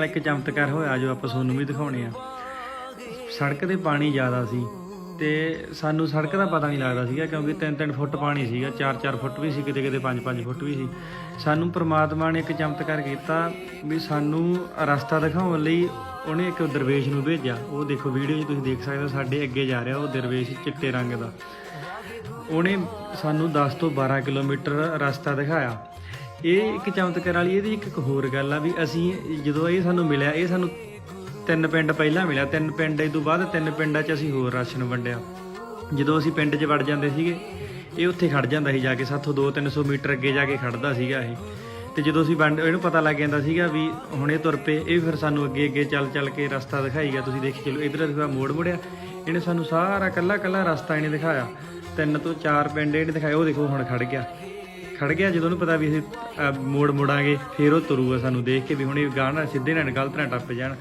ਨਾਲ ਇੱਕ ਚਮਤਕਾਰ ਹੋਇਆ ਜੋ ਆਪਾਂ ਤੁਹਾਨੂੰ ਵੀ ਦਿਖਾਉਣੇ ਆ। ਸੜਕ ਤੇ ਪਾਣੀ ਜ਼ਿਆਦਾ ਸੀ ਤੇ ਸਾਨੂੰ ਸੜਕ ਦਾ ਪਤਾ ਨਹੀਂ ਲੱਗਦਾ ਸੀਗਾ ਕਿਉਂਕਿ 3-3 ਫੁੱਟ ਪਾਣੀ ਸੀਗਾ 4-4 ਫੁੱਟ ਵੀ ਸੀ, ਕਿਤੇ ਕਿਤੇ 5-5 ਫੁੱਟ ਵੀ ਸੀ। ਸਾਨੂੰ ਪ੍ਰਮਾਤਮਾ ਨੇ ਇੱਕ ਚਮਤਕਾਰ ਕੀਤਾ ਵੀ ਸਾਨੂੰ ਰਸਤਾ ਦਿਖਾਉਣ ਲਈ ਉਹਨੇ ਇੱਕ ਦਰਵੇਸ਼ ਨੂੰ ਭੇਜਿਆ। ਉਹ ਦੇਖੋ ਵੀਡੀਓ 'ਚ ਤੁਸੀਂ ਦੇਖ ਸਕਦੇ ਹੋ, ਸਾਡੇ ਅੱਗੇ ਜਾ ਰਿਹਾ ਉਹ ਦਰਵੇਸ਼ ਚਿੱਟੇ ਰੰਗ ਦਾ। ਉਹਨੇ ਸਾਨੂੰ 10 ਤੋਂ 12 ਕਿਲੋਮੀਟਰ ਰਸਤਾ ਦਿਖਾਇਆ। ਇਹ ਇੱਕ ਚਮਤਕਾਰ ਵਾਲੀ, ਇਹਦੀ ਇੱਕ ਹੋਰ ਗੱਲ ਆ ਵੀ ਅਸੀਂ ਜਦੋਂ ਇਹ ਸਾਨੂੰ ਮਿਲਿਆ, ਇਹ ਸਾਨੂੰ ਤਿੰਨ ਪਿੰਡ ਪਹਿਲਾਂ ਮਿਲਿਆ, ਤਿੰਨ ਪਿੰਡ ਇਹ ਤੋਂ ਬਾਅਦ ਤਿੰਨ ਪਿੰਡਾਂ 'ਚ ਅਸੀਂ ਹੋਰ ਰਾਸ਼ਨ ਵੰਡਿਆ। ਜਦੋਂ ਅਸੀਂ ਪਿੰਡ 'ਚ ਵੜ ਜਾਂਦੇ ਸੀਗੇ, ਇਹ ਉੱਥੇ ਖੜ ਜਾਂਦਾ ਸੀ ਜਾ ਕੇ, ਸਾਥੋਂ 2-300 ਮੀਟਰ ਅੱਗੇ ਜਾ ਕੇ ਖੜਦਾ ਸੀਗਾ ਇਹ। ਤੇ ਜਦੋਂ ਅਸੀਂ ਵੰਡ, ਇਹਨੂੰ ਪਤਾ ਲੱਗ ਜਾਂਦਾ ਸੀਗਾ ਵੀ ਹੁਣ ਇਹ ਤੁਰ ਪਏ, ਇਹ ਫਿਰ ਸਾਨੂੰ ਅੱਗੇ ਅੱਗੇ ਚੱਲ ਚੱਲ ਕੇ ਰਸਤਾ ਦਿਖਾਈ ਗਿਆ ਤੁਸੀਂ ਦੇਖੀ ਚਲੋ, ਇਧਰ ਦਿਖਾ ਮੋੜ ਮੁੜਿਆ, ਇਹਨੇ ਸਾਨੂੰ ਸਾਰਾ ਕੱਲਾ ਕੱਲਾ ਰਸਤਾ ਇਹਨੇ ਦਿਖਾਇਆ। ਤਿੰਨ ਤੋਂ ਚਾਰ ਪਿੰਡ ਇਹਨੇ ਦਿਖਾਏ, ਉਹ ਦੇਖੋ ਹੁਣ ਖੜ ਗਿਆ। ਖੜ ਗਿਆ ਜਦੋਂ ਉਹਨੂੰ ਪਤਾ ਵੀ ਅਸੀਂ ਅਹ, ਮੋੜ ਮੁੜਾਂਗੇ ਫਿਰ ਉਹ ਤੁਰੂਗਾ ਸਾਨੂੰ ਦੇਖ ਕੇ ਵੀ ਹੁਣ ਇਹ ਗਾਣਾ ਸਿੱਧੇ ਨਾਲ ਗਲਤ ਨਾ ਟੱਪ ਜਾਣ।